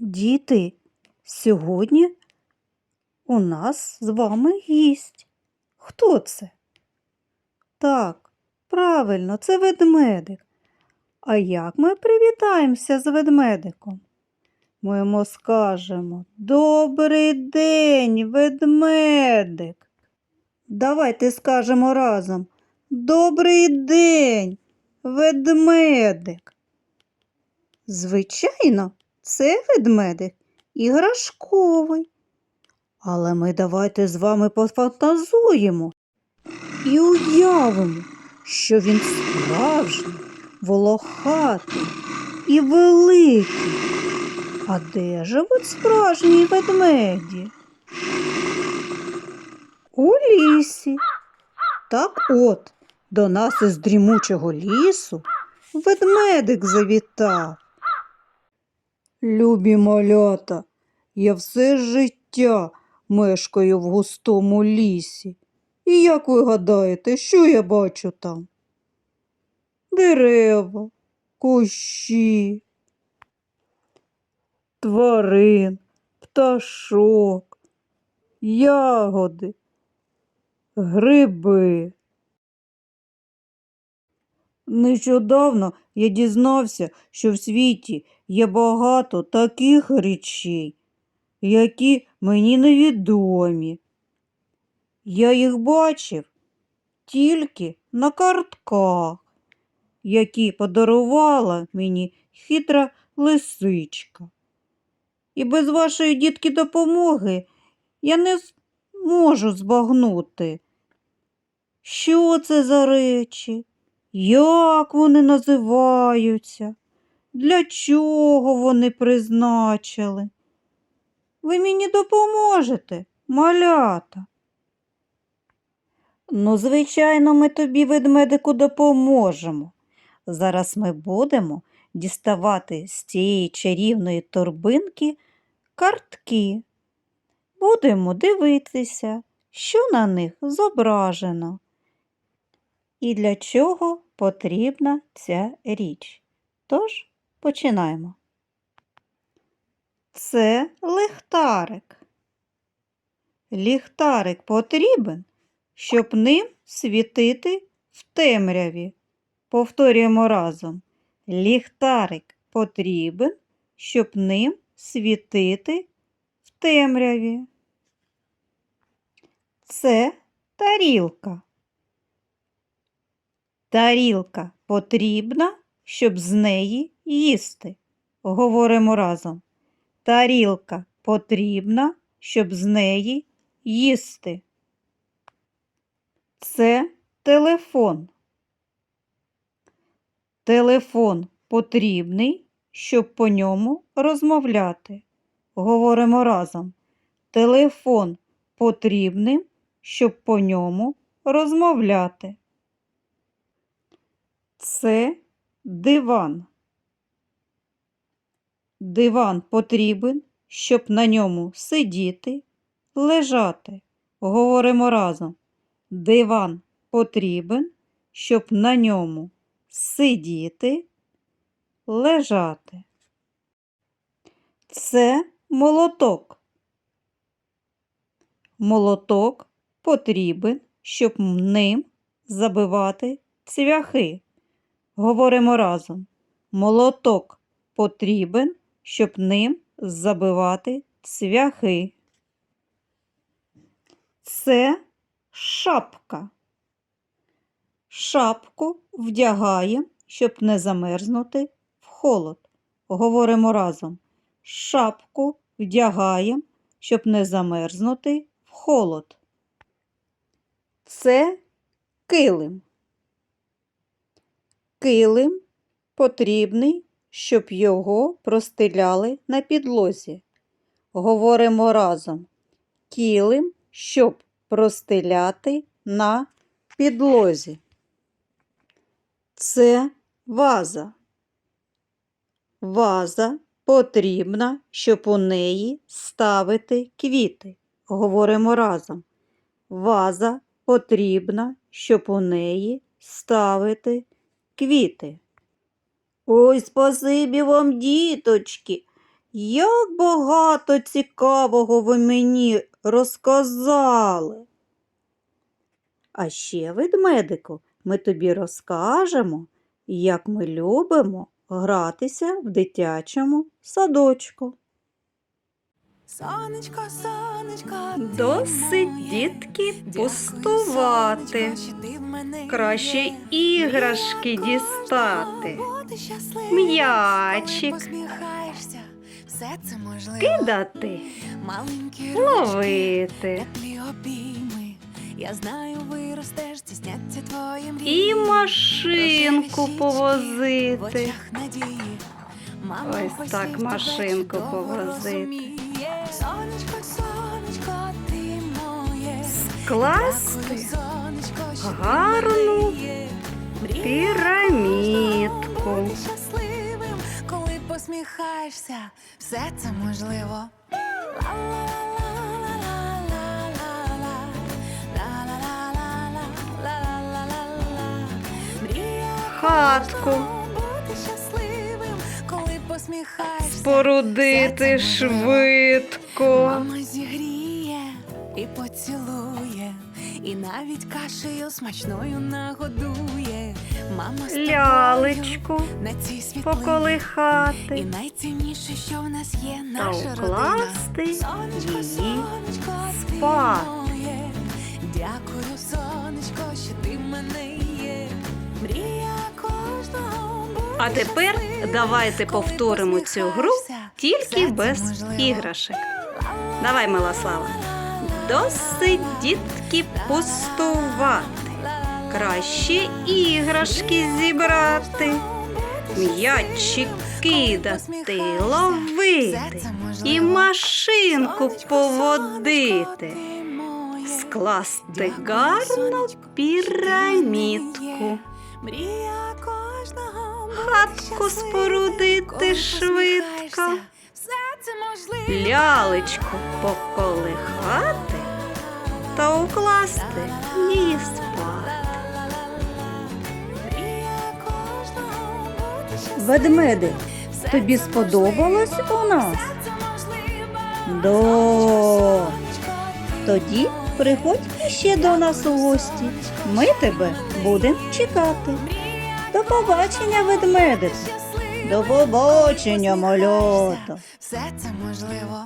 Діти, сьогодні у нас з вами гість. Хто це? Так, правильно, це ведмедик. А як ми привітаємося з ведмедиком? Ми йому скажемо Добрий день, ведмедик. Давайте скажемо разом Добрий день, ведмедик. Звичайно, це ведмедик іграшковий. Але ми давайте з вами пофантазуємо і уявимо, що він справжній, волохатий і великий. А де живуть справжні ведмеді? У лісі. Так от, до нас із дрімучого лісу ведмедик завітав. Любі малята, я все життя мешкаю в густому лісі. І як ви гадаєте, що я бачу там? Дерева, кущі, тварин, пташок, ягоди, гриби. Нещодавно я дізнався, що в світі є багато таких речей, які мені невідомі. Я їх бачив тільки на картках, які подарувала мені хитра лисичка. І без вашої дітки допомоги я не можу збагнути, що це за речі, як вони називаються, для чого вони призначили. Ви мені допоможете, малята? Ну, звичайно, ми тобі, ведмедику, допоможемо. Зараз ми будемо діставати з цієї чарівної торбинки картки. Будемо дивитися, що на них зображено і для чого потрібна ця річ. Тож починаємо. Це ліхтарик. Ліхтарик потрібен, щоб ним світити в темряві. Повторюємо разом. Ліхтарик потрібен, щоб ним світити в темряві. Це тарілка. Тарілка потрібна, щоб з неї їсти. Говоримо разом. Тарілка потрібна, щоб з неї їсти. Це телефон. Телефон потрібний, щоб по ньому розмовляти. Говоримо разом. Телефон потрібним, щоб по ньому розмовляти. Це диван. Диван потрібен, щоб на ньому сидіти, лежати. Говоримо разом. Диван потрібен, щоб на ньому сидіти, лежати. Це молоток. Молоток потрібен, щоб ним забивати цвяхи. Говоримо разом. Молоток потрібен, щоб ним забивати цвяхи. Це шапка. Шапку вдягаємо, щоб не замерзнути в холод. Говоримо разом. Шапку вдягаємо, щоб не замерзнути в холод. Це килим. Килим потрібний, щоб його простеляли на підлозі. Говоримо разом. Килим, щоб простеляти на підлозі. Це ваза. Ваза потрібна, щоб у неї ставити квіти. Говоримо разом. Ваза потрібна, щоб у неї ставити квіти. Ой, спасибі вам, діточки. Як багато цікавого ви мені розказали. А ще, ведмедику, ми тобі розкажемо, як ми любимо гратися в дитячому садочку. Сонечко, сонечко, Досить, дітки, пустувати. Краще іграшки дістати. М'ячик. Кидати, Маленькі ловити. Я знаю, виростеш, здійсняться твої мрії. І машинку повозити. Ось так машинку повозити. Сонечко, сонечко, ти моє. Скласти гарну пірамідку. щасливим, коли посміхаєшся, все це можливо. Хатку щасливим, коли посміхаєшся. спорудити швидко. Мама зігріє і поцілує, і навіть кашею смачною нагодує. Мама з Лялечку на цій світлині. І поколихати найцінніше, що в нас є, та наша родина. Сонечко, сонечко, ти спати. Дякую, сонечко, що ти в мене є. Мрія кожного А тепер давайте повторимо цю гру тільки без можливо. Давай, Милослава. Досить дітки пустувати. Краще іграшки зібрати, м'ячі кидати, ловити і машинку поводити, скласти гарну пірамідку, хатку спорудити швидко, лялечку поколихати та укласти її спати. Все тобі сподобалось у нас? Ти Тоді приходь іще до нас у гості. Ми тебе будемо чекати. До побачення, ведмедику. До побачення, посміхаєшся. Все це можливо.